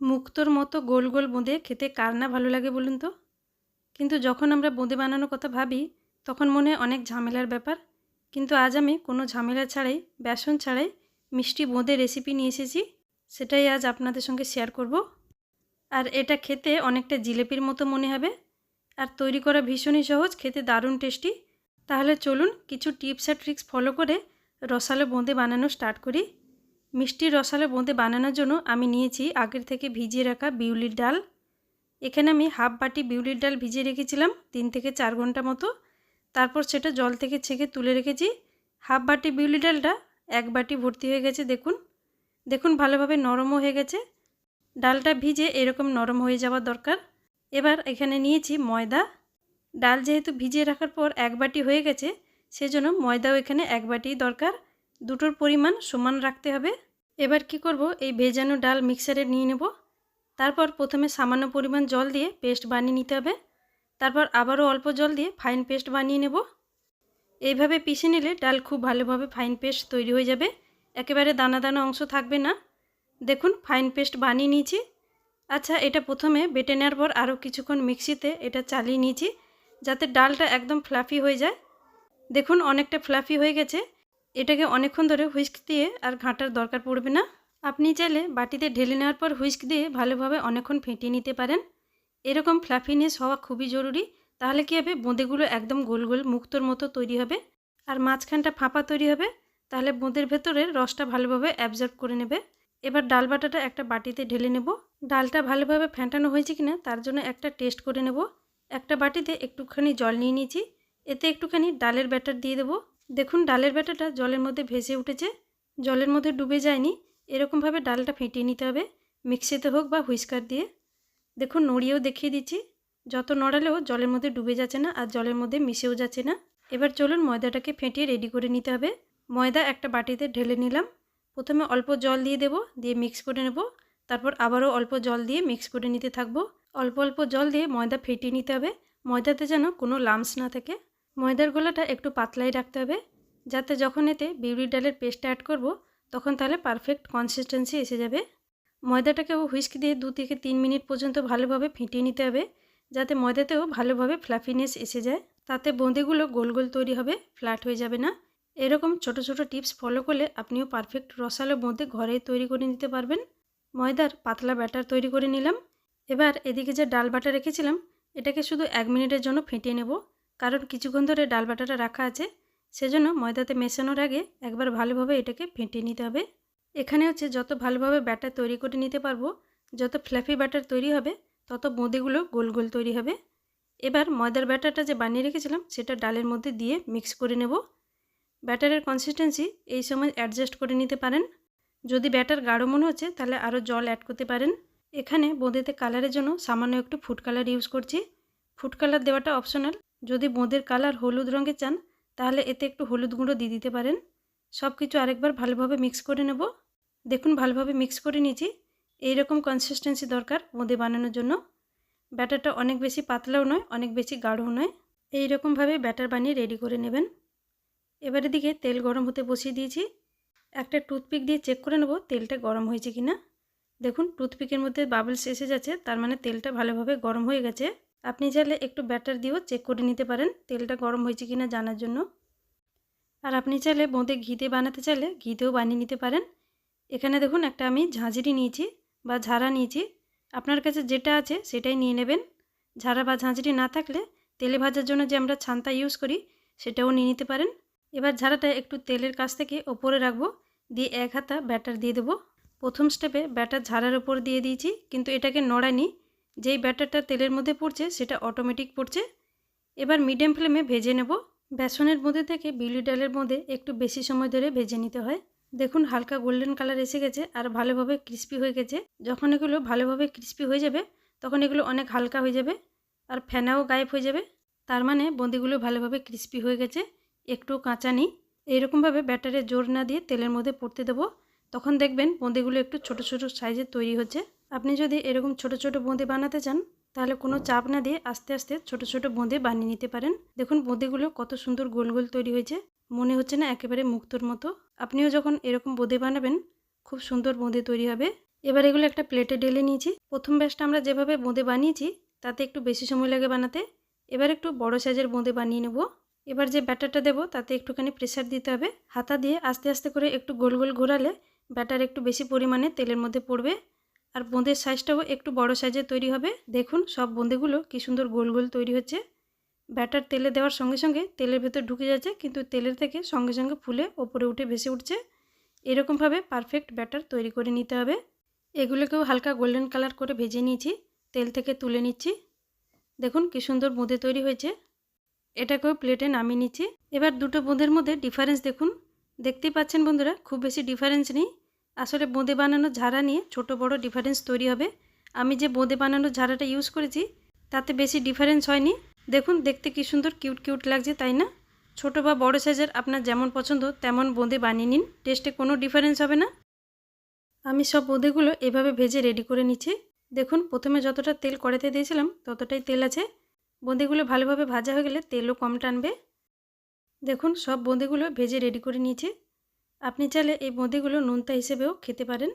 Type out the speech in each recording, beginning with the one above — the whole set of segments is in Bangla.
মুক্তোর মতো গোল গোল বোঁদে খেতে কার না ভালো লাগে বলুন তো? কিন্তু যখন আমরা বোঁদে বানানোর কথা ভাবি, তখন মনে অনেক ঝামেলার ব্যাপার। কিন্তু আজ আমি কোনো ঝামেলা ছাড়াই, বেসন ছাড়াই মিষ্টি বোঁদে রেসিপি নিয়ে এসেছি, সেটাই আজ আপনাদের সঙ্গে শেয়ার করব। আর এটা খেতে অনেকটা জিলেপির মতো মনে হবে। আর তৈরি করা ভীষণই সহজ, খেতে দারুণ টেস্টি তাহলে চলুন কিছু টিপস আর ট্রিক্স ফলো করে রসালো বোঁদে বানানো স্টার্ট করি। মিষ্টি রসালো বোঁদে বানানোর জন্য আমি নিয়েছি আগের থেকে ভিজিয়ে রাখা বিউলির ডাল। এখানে আমি হাফ বাটি বিউলির ডাল ভিজিয়ে রেখেছিলাম, তিন থেকে চার ঘণ্টা মতো। তারপর সেটা জল থেকে ছেঁকে তুলে রেখেছি। হাফ বাটি বিউলি ডালটা এক বাটি ভর্তি হয়ে গেছে, দেখুন। দেখুন, ভালোভাবে নরমও হয়ে গেছে। ডালটা ভিজে এরকম নরম হয়ে যাওয়া দরকার। এবার এখানে নিয়েছি ময়দা। ডাল যেহেতু ভিজিয়ে রাখার পর এক বাটি হয়ে গেছে, সেজন্য ময়দাও এখানে এক বাটি দরকার। দুটোর পরিমাণ সমান রাখতে হবে। এবার কি করব? এই ভেজানো ডাল মিক্সারে নিয়ে নেব। তারপর প্রথমে সামান্য পরিমাণ জল দিয়ে পেস্ট বানিয়ে নিতে হবে। তারপর আবারও অল্প জল দিয়ে ফাইন পেস্ট বানিয়ে নেব। এইভাবে পিষে নিলে ডাল খুব ভালোভাবে ফাইন পেস্ট তৈরি হয়ে যাবে। একেবারে দানা দানা অংশ থাকবে না। দেখুন, ফাইন পেস্ট বানিয়ে নিয়েছি। আচ্ছা এটা প্রথমে বেটে নেওয়ার পর আরও কিছুক্ষণ মিক্সিতে এটা চালিয়ে নিয়েছি, যাতে ডালটা একদম ফ্লাফি হয়ে যায়। দেখুন, অনেকটা ফ্লাফি হয়ে গেছে। এটাকে অনেকক্ষণ ধরে হুইস্ক দিয়ে আর ঘাঁটার দরকার পড়বে না। আপনি চাইলে বাটিতে ঢেলে নেওয়ার পর হুইস্ক দিয়ে ভালোভাবে অনেকক্ষণ ফেটিয়ে নিতে পারেন। এরকম ফ্লাফিনেস হওয়া খুবই জরুরি। তাহলে কী হবে? বোঁদেগুলো একদম গোল গোল মুক্তোর মতো তৈরি হবে। আর মাঝখানটা ফাঁপা তৈরি হবে। তাহলে বোঁদের ভেতরের রসটা ভালোভাবে অ্যাবজর্ব করে নেবে। এবার ডাল বাটাটা একটা বাটিতে ঢেলে নেব। ডালটা ভালোভাবে ফ্যাটানো হয়েছে কিনা তার জন্য একটা টেস্ট করে নেব। একটা বাটিতে একটুখানি জল নিয়ে নিয়েছি। এতে একটুখানি ডালের ব্যাটার দিয়ে দেবো। দেখুন, ডালের ব্যাটারটা জলের মধ্যে ভেসে উঠেছে। জলের মধ্যে ডুবে যায়নি। এরকমভাবে ডালটা ফেটিয়ে নিতে হবে, মিক্সিতে হোক বা হুইস্কার দিয়ে। দেখুন, নড়িয়েও দেখিয়ে দিচ্ছি। যত নড়ালেও জলের মধ্যে ডুবে যাচ্ছে না আর জলের মধ্যে মিশেও যাচ্ছে না। এবার চলুন ময়দাটাকে ফেটিয়ে রেডি করে নিতে হবে। ময়দা একটা বাটিতে ঢেলে নিলাম। প্রথমে অল্প জল দিয়ে দেব, দিয়ে মিক্স করে নেব। তারপর আবারও অল্প জল দিয়ে মিক্স করে নিতে থাকব। অল্প অল্প জল দিয়ে ময়দা ফেটিয়ে নিতে হবে। ময়দাতে যেন কোনো লামস না থাকে। ময়দার গোলাটা একটু পাতলাই রাখতে হবে। যাতে যখন এতে বিউলি ডালের পেস্ট অ্যাড করব, তখন তাহলে পারফেক্ট কনসিস্টেন্সি এসে যাবে। ময়দাটাকেও হুইস্ক দিয়ে দু থেকে তিন মিনিট পর্যন্ত ভালোভাবে ফেটিয়ে নিতে হবে, যাতে ময়দাতেও ভালোভাবে ফ্লাফিনেস এসে যায়। তাতে বোঁদেগুলো গোল গোল তৈরি হবে ফ্ল্যাট হয়ে যাবে না। এরকম ছোট ছোট টিপস ফলো করলে আপনিও পারফেক্ট রসালো বোঁদে ঘরেই তৈরি করে নিতে পারবেন। ময়দার পাতলা ব্যাটার তৈরি করে নিলাম। এবার এদিকে যে ডাল বাটা রেখেছিলাম, এটাকে শুধু এক মিনিটের জন্য ফেটিয়ে নেব। কারণ কিছুক্ষণ ধরে ডাল বাটাটা রাখা আছে। সেজন্য ময়দাতে মেশানোর আগে একবার ভালোভাবে এটাকে ফেটিয়ে নিতে হবে। এখানে হচ্ছে যত ভালোভাবে ব্যাটার তৈরি করে নিতে পারব, যত ফ্ল্যাফি ব্যাটার তৈরি হবে, তত বোঁদেগুলো গোল গোল তৈরি হবে। এবার ময়দার ব্যাটারটা যে বানিয়ে রেখেছিলাম, সেটা ডালের মধ্যে দিয়ে মিক্স করে নেব। ব্যাটারের কনসিস্টেন্সি এই সময় অ্যাডজাস্ট করে নিতে পারেন। যদি ব্যাটার গাঢ় মনে হচ্ছে, তাহলে আরও জল অ্যাড করতে পারেন। এখানে বোঁদেতে কালারের জন্য সামান্য একটু ফুড কালার ইউজ করছি। ফুড কালার দেওয়াটা অপশনাল যদি বোঁদের কালার হলুদ রঙের চান, তাহলে এতে একটু হলুদ গুঁড়ো দিয়ে দিতে পারেন। সব কিছু আরেকবার ভালোভাবে মিক্স করে নেব। দেখুন, ভালোভাবে মিক্স করে নিয়েছি। এইরকম কনসিস্টেন্সি দরকার বোঁদে বানানোর জন্য। ব্যাটারটা অনেক বেশি পাতলাও নয়, অনেক বেশি গাঢ়ও নয়। এই রকমভাবে ব্যাটার বানিয়ে রেডি করে নেবেন। এবারে দিকে তেল গরম হতে বসিয়ে দিয়েছি। একটা টুথপিক দিয়ে চেক করে নেব তেলটা গরম হয়েছে কি না দেখুন টুথপিকের মধ্যে বাবলস এসে যাচ্ছে, তার মানে তেলটা ভালোভাবে গরম হয়ে গেছে। আপনি চাইলে একটু ব্যাটার দিয়েও চেক করে নিতে পারেন, তেলটা গরম হয়েছে কি না জানার জন্য। আর আপনি চাইলে বোঁদে ঘিতে বানাতে চাইলে ঘিতেও বানিয়ে নিতে পারেন। এখানে দেখুন একটা আমি ঝাঁঝরি নিয়েছি বা ঝাড়া নিয়েছি। আপনার কাছে যেটা আছে সেটাই নিয়ে নেবেন। ঝাড়া বা ঝাঁঝরি না থাকলে তেলে ভাজার জন্য যে আমরা ছান্তা ইউজ করি সেটাও নিয়ে নিতে পারেন। এবার ঝাড়াটা একটু তেলের কাছ থেকে ওপরে রাখব, দিয়ে এক হাতা ব্যাটার দিয়ে দেবো। প্রথম স্টেপে ব্যাটার ঝাড়ার ওপর দিয়ে দিয়েছি, কিন্তু এটাকে নড়ানি যেই ব্যাটারটা তেলের মধ্যে পড়ছে, সেটা অটোমেটিক পড়ছে। এবার মিডিয়াম ফ্লেমে ভেজে নেব। বেসনের মধ্যে থেকে বিউলি ডালের মধ্যে একটু বেশি সময় ধরে ভেজে নিতে হয়। দেখুন, হালকা গোল্ডেন কালার এসে গেছে আর ভালোভাবে ক্রিস্পি হয়ে গেছে। যখন এগুলো ভালোভাবে ক্রিস্পি হয়ে যাবে, তখন এগুলো অনেক হালকা হয়ে যাবে আর ফেনাও গায়েব হয়ে যাবে। তার মানে বন্দিগুলো ভালোভাবে ক্রিস্পি হয়ে গেছে। একটু কাঁচা নেই। এইরকমভাবে ব্যাটারে জোর না দিয়ে তেলের মধ্যে পড়তে দেবো। তখন দেখবেন বোঁদেগুলো একটু ছোট ছোট সাইজের তৈরি হচ্ছে। আপনি যদি এরকম ছোট ছোট বোঁদে বানাতে চান, তাহলে কোনো চাপ না দিয়ে আস্তে আস্তে ছোট ছোট বোঁদে বানিয়ে নিতে পারেন। দেখুন, বোঁদেগুলো কত সুন্দর গোল গোল তৈরি হয়েছে। মনে হচ্ছে না একেবারে মুক্তোর মতো। আপনিও যখন এরকম বোঁদে বানাবেন, খুব সুন্দর বোঁদে তৈরি হবে। এবার এগুলো একটা প্লেটে ঢেলে নিয়েছি। প্রথম ব্যাচটা আমরা যেভাবে বোঁদে বানিয়েছি, তাতে একটু বেশি সময় লাগে বানাতে। এবার একটু বড় সাইজের বোঁদে বানিয়ে নেব। এবার যে ব্যাটারটা দেবো, তাতে একটুখানি প্রেসার দিতে হবে। হাতা দিয়ে আস্তে আস্তে করে একটু গোল গোল ঘোরালে ব্যাটার একটু বেশি পরিমাণে তেলের মধ্যে পড়বে। আর বোঁদের সাইজটাও একটু বড় সাইজের তৈরি হবে। দেখুন সব বোঁদেগুলো কি সুন্দর গোল গোল তৈরি হচ্ছে। ব্যাটার তেলে দেওয়ার সঙ্গে সঙ্গে তেলের ভেতর ঢুকে যাচ্ছে, কিন্তু তেলের থেকে সঙ্গে সঙ্গে ফুলে ওপরে উঠে ভেসে উঠছে। এরকমভাবে পারফেক্ট ব্যাটার তৈরি করে নিতে হবে। এগুলোকেও হালকা গোল্ডেন কালার করে ভেজে নিয়েছি, তেল থেকে তুলে নিচ্ছি। দেখুন কি সুন্দর বোঁদে তৈরি হয়েছে। এটাকেও প্লেটে নামিয়ে নিচ্ছি। এবার দুটো বোঁদের মধ্যে ডিফারেন্স দেখুন। দেখতেই পাচ্ছেন বন্ধুরা, খুব বেশি ডিফারেন্স নেই। আসলে বোঁদে বানানো ঝাড়া নিয়ে ছোট বড় ডিফারেন্স তৈরি হবে। আমি যে বোঁদে বানানো ঝাড়াটা ইউজ করেছি, তাতে বেশি ডিফারেন্স হয়নি। দেখুন, দেখতে কি সুন্দর কিউট কিউট লাগছে, তাই না? ছোট বা বড় সাইজের আপনার যেমন পছন্দ, তেমন বোঁদে বানিয়ে নিন টেস্টে কোনো ডিফারেন্স হবে না। আমি সব বোঁদেগুলো এভাবে ভেজে রেডি করে নিচ্ছি। দেখুন, প্রথমে যতটা তেল কড়াইতে দিয়েছিলাম, ততটাই তেল আছে। বোঁদেগুলো ভালোভাবে ভাজা হয়ে গেলে তেলও কম টানবে। দেখুন, সব বোঁদেগুলো ভেজে রেডি করে নিয়েছি। আপনি চাইলে এই বোঁদেগুলো নোনতা হিসেবেও খেতে পারেন।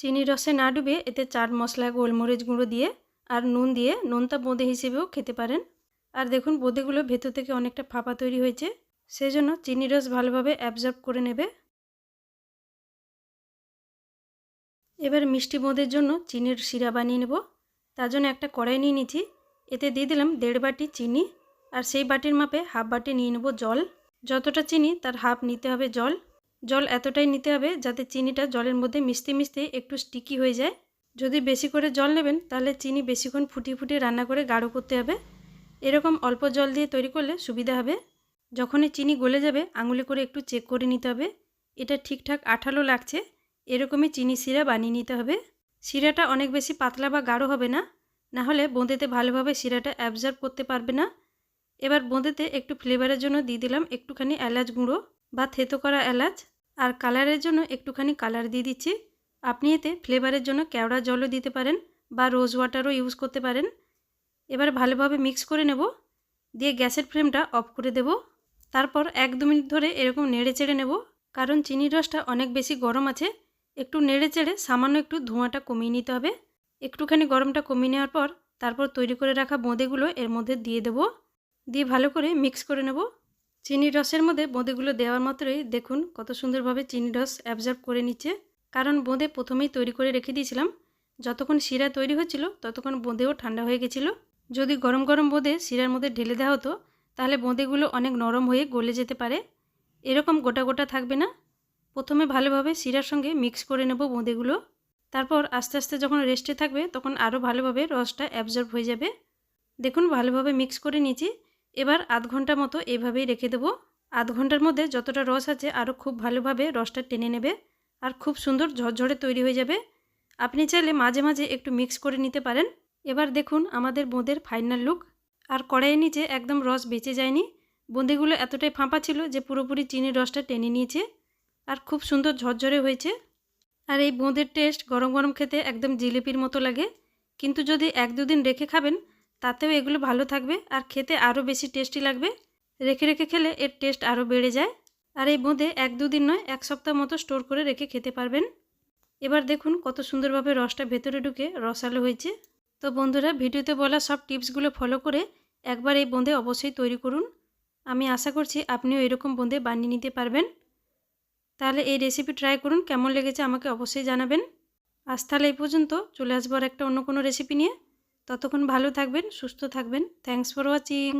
চিনি রসে না ডুবে এতে চাট মশলা গোলমরিচ গুঁড়ো দিয়ে আর নুন দিয়ে নোনতা বোঁদে হিসেবেও খেতে পারেন। আর দেখুন বোঁদেগুলো ভেতর থেকে অনেকটা ফাঁপা তৈরি হয়েছে সেই জন্য চিনি রস ভালোভাবে অ্যাবজর্ব করে নেবে। এবার মিষ্টি বোঁদের জন্য চিনির শিরা বানিয়ে নেব। তার জন্য একটা কড়াই নিয়ে নিচ্ছি। এতে দিয়ে দিলাম দেড় বাটি চিনি আর সেই বাটির মাপে হাফ বাটি নিয়ে নেব জল। যতটা চিনি তার হাফ নিতে হবে জল। জল এতটাই নিতে হবে যাতে চিনিটা জলের মধ্যে মিশতে মিশতে একটু স্টিকি হয়ে যায়। যদি বেশি করে জল নেবেন, তাহলে চিনি বেশিক্ষণ ফুটিয়ে ফুটিয়ে রান্না করে গাঢ় করতে হবে। এরকম অল্প জল দিয়ে তৈরি করলে সুবিধা হবে। যখনই চিনি গলে যাবে, আঙুলে করে একটু চেক করে নিতে হবে। এটা ঠিকঠাক আঠালো লাগছে, এরকমই চিনি শিরা বানিয়ে নিতে হবে। শিরাটা অনেক বেশি পাতলা বা গাঢ় হবে না না হলে বোঁদেতে ভালোভাবে শিরাটা অ্যাবজার্ভ করতে পারবে না। এবার বোঁদেতে একটু ফ্লেভারের জন্য দিয়ে দিলাম একটুখানি এলাচ গুঁড়ো বা থেতো করা এলাচ। আর কালারের জন্য একটুখানি কালার দিয়ে দিচ্ছি। আপনি এতে ফ্লেভারের জন্য কেওড়া জলও দিতে পারেন বা রোজ ওয়াটারও ইউজ করতে পারেন। এবার ভালোভাবে মিক্স করে নেব। দিয়ে গ্যাসের ফ্লেমটা অফ করে দেব। তারপর এক দু মিনিট ধরে এরকম নেড়ে চেড়ে নেব। কারণ চিনির রসটা অনেক বেশি গরম আছে। একটু নেড়ে চেড়ে সামান্য একটু ধোঁয়াটা কমিয়ে নিতে হবে। একটুখানি গরমটা কমিয়ে নেওয়ার পর তারপর তৈরি করে রাখা বোঁদেগুলো এর মধ্যে দিয়ে দেব। দিয়ে ভালো করে মিক্স করে নেব। চিনির রসের মধ্যে বোঁদেগুলো দেওয়ার মাত্রই দেখুন কত সুন্দরভাবে চিনি রস অ্যাবজর্ব করে নিচ্ছে। কারণ বোঁদে প্রথমেই তৈরি করে রেখে দিয়েছিলাম। যতক্ষণ শিরা তৈরি হচ্ছিল, ততক্ষণ বোঁদেও ঠান্ডা হয়ে গেছিল। যদি গরম গরম বোঁদে শিরার মধ্যে ঢেলে দেওয়া হতো, তাহলে বোঁদেগুলো অনেক নরম হয়ে গলে যেতে পারে। এরকম গোটা গোটা থাকবে না। প্রথমে ভালোভাবে শিরার সঙ্গে মিক্স করে নেব বোঁদেগুলো। তারপর আস্তে আস্তে যখন রেস্টে থাকবে, তখন আরও ভালোভাবে রসটা অ্যাবজর্ব হয়ে যাবে। দেখুন ভালোভাবে মিক্স করে নিয়েছি। এবার আধ ঘণ্টা মতো এইভাবেই রেখে দেবো। আধ ঘণ্টার মধ্যে যতটা রস আছে আরও খুব ভালোভাবে রসটা টেনে নেবে আর খুব সুন্দর ঝরঝরে তৈরি হয়ে যাবে। আপনি চাইলে মাঝে মাঝে একটু মিক্স করে নিতে পারেন। এবার দেখুন আমাদের বোঁদের ফাইনাল লুক। আর কড়াইয়ের নিচে একদম রস বেঁচে যায়নি। বোঁদেগুলো এতটাই ফাঁপা ছিল যে পুরোপুরি চিনির রসটা টেনে নিয়েছে। আর খুব সুন্দর ঝরঝরে হয়েছে। আর এই বোঁদের টেস্ট গরম গরম খেতে একদম জিলিপির মতো লাগে। কিন্তু যদি এক দুদিন রেখে খাবেন তাতেও এগুলো ভালো থাকবে আর খেতে আরও বেশি টেস্টি লাগবে। রেখে রেখে খেলে এর টেস্ট আরও বেড়ে যায়। আর এই বোঁদে এক দুদিন নয়, এক সপ্তাহ মতো স্টোর করে রেখে খেতে পারবেন। এবার দেখুন কত সুন্দরভাবে রসটা ভেতরে ঢুকে রসালো হয়েছে। তো বন্ধুরা, ভিডিওতে বলা সব টিপসগুলো ফলো করে একবার এই বোঁদে অবশ্যই তৈরি করুন। আমি আশা করছি আপনিও এরকম বোঁদে বানিয়ে নিতে পারবেন। তাহলে এই রেসিপি ট্রাই করুন, কেমন লেগেছে আমাকে অবশ্যই জানাবেন। আজ তাহলে এই পর্যন্ত, চলে আসব আর একটা অন্য কোনো রেসিপি নিয়ে। ততক্ষণ ভালো থাকবেন সুস্থ থাকবেন। Thanks for watching